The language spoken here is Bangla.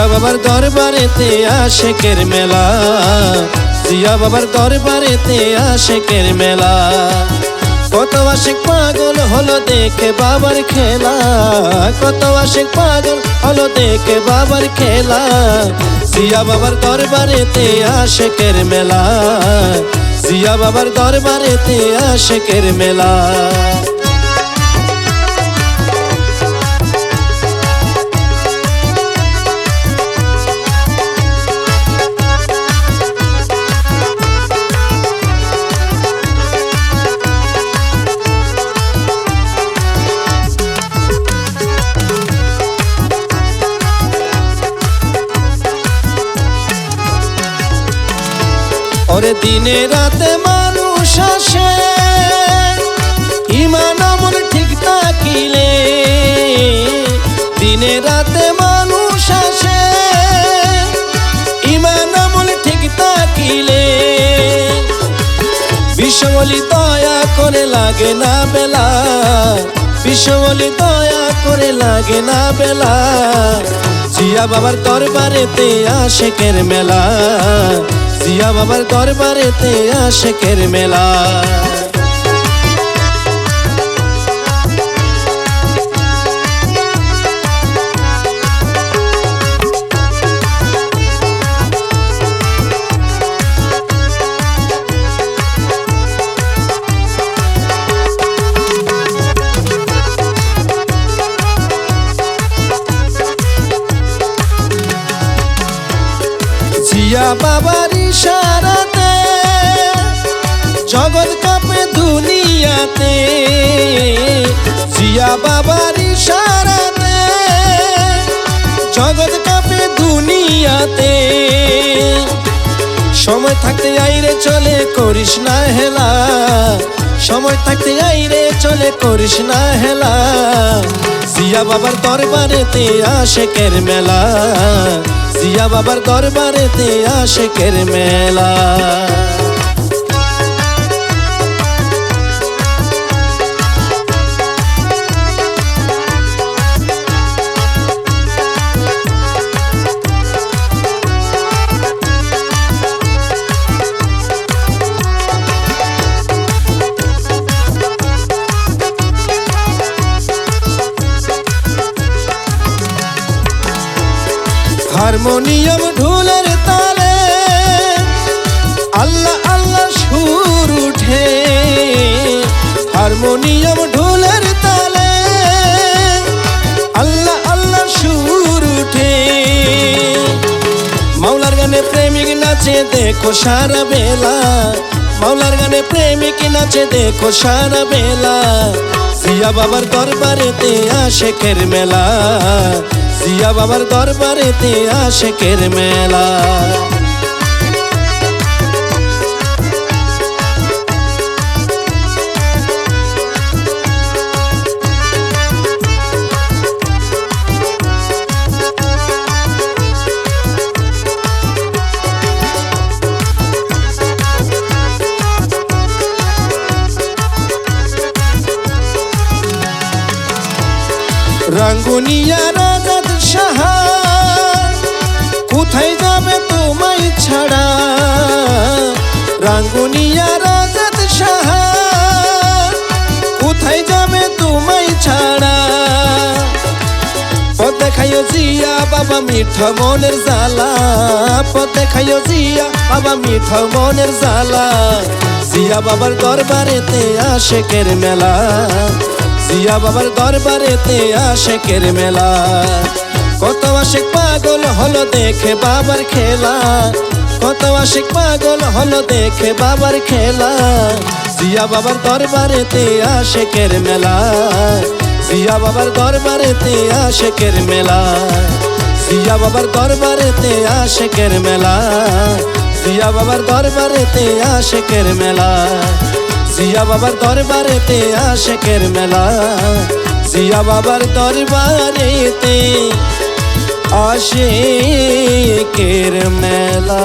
জিয়া বাবার দরবারেতে আশেকের মেলা। জিয়া বাবার দরবারেতে আশেকের মেলা। কত আশেক পাগল হলো দেখে বাবার খেলা। কত আশেক পাগল হলো দেখে বাবার খেলা। জিয়া বাবার দরবারেতে আশেকের মেলা। জিয়া বাবার দরবারেতে আশেকের মেলা। দিনে রাতে মানুষ আসে। ইমান আমল ঠিক থাকিলে দিনে রাতে মানুষ আসে। ইমান আমল ঠিক থাকিলে বিশ্ববলি দয়া করে লাগে না বেলা। বিশ্ববলি দয়া করে লাগে না বেলা। জিয়া বাবার দরবারেতে আশেকের মেলা। জিয়া বাবার দরবারেতে আশেকের মেলা। ইশারাতে জগৎ কাঁপে দুনিয়াতে, জিয়া বাবার ইশারাতে জগৎ কাঁপে দুনিয়াতে। সময় থাকতে আইরে চলে করিস না হেলা, সময় থাকতে আইরে চলে করিস না হেলা। জিয়া বাবার দরবারেতে আশেকের মেলা জিয়া বাবার দরবারেতে আশেকের মেলা। হারমোনিয়াম ঢোলের তালে আল্লাহ আল্লাহ সুর উঠে। হারমোনিয়াম ঢোলের তালে আল্লাহ আল্লাহ সুর উঠে। মাওলার গানে প্রেমিক নাচে দেখো সারা বেলা। মাওলার গানে প্রেমিক নাচে দেখো সারা বেলা। সিয়া বাবার দরবারেতে আশেকের মেলা। জিয়া বাবার দরবারেতে আশেকের মেলা। রাঙ্গুনিয়া রাজাদ সাহা কোথায় যাবে তোমায় ছাড়া? রাঙ্গুনিয়া রাজাদ সাহা কোথায় যাবে তোমায় ছাড়া? পথে খাইও জিয়া, বাবা মিঠা মনের জ্বালা। পথে খাইও জিয়া, বাবা মিঠা মনের জ্বালা। জিয়া বাবার দরবারেতে আশেকের মেলা। জিয়া বাবার দরবারেতে আশেকের মেলা। কত আশেক পাগল হলো দেখে বাবার খেলা। কত আশেক পাগল হলো দেখে বাবার খেলা। জিয়া বাবার দরবারেতে আশেকের মেলা। জিয়া বাবার দরবারেতে আশেকের মেলা। জিয়া বাবার দরবারেতে আশেকের মেলা। জিয়া বাবার দরবারেতে আশেকের মেলা। জিয়া বাবার দরবারেতে আশেকের মেলা। জিয়া বাবার দরবারেতে আশেকের মেলা।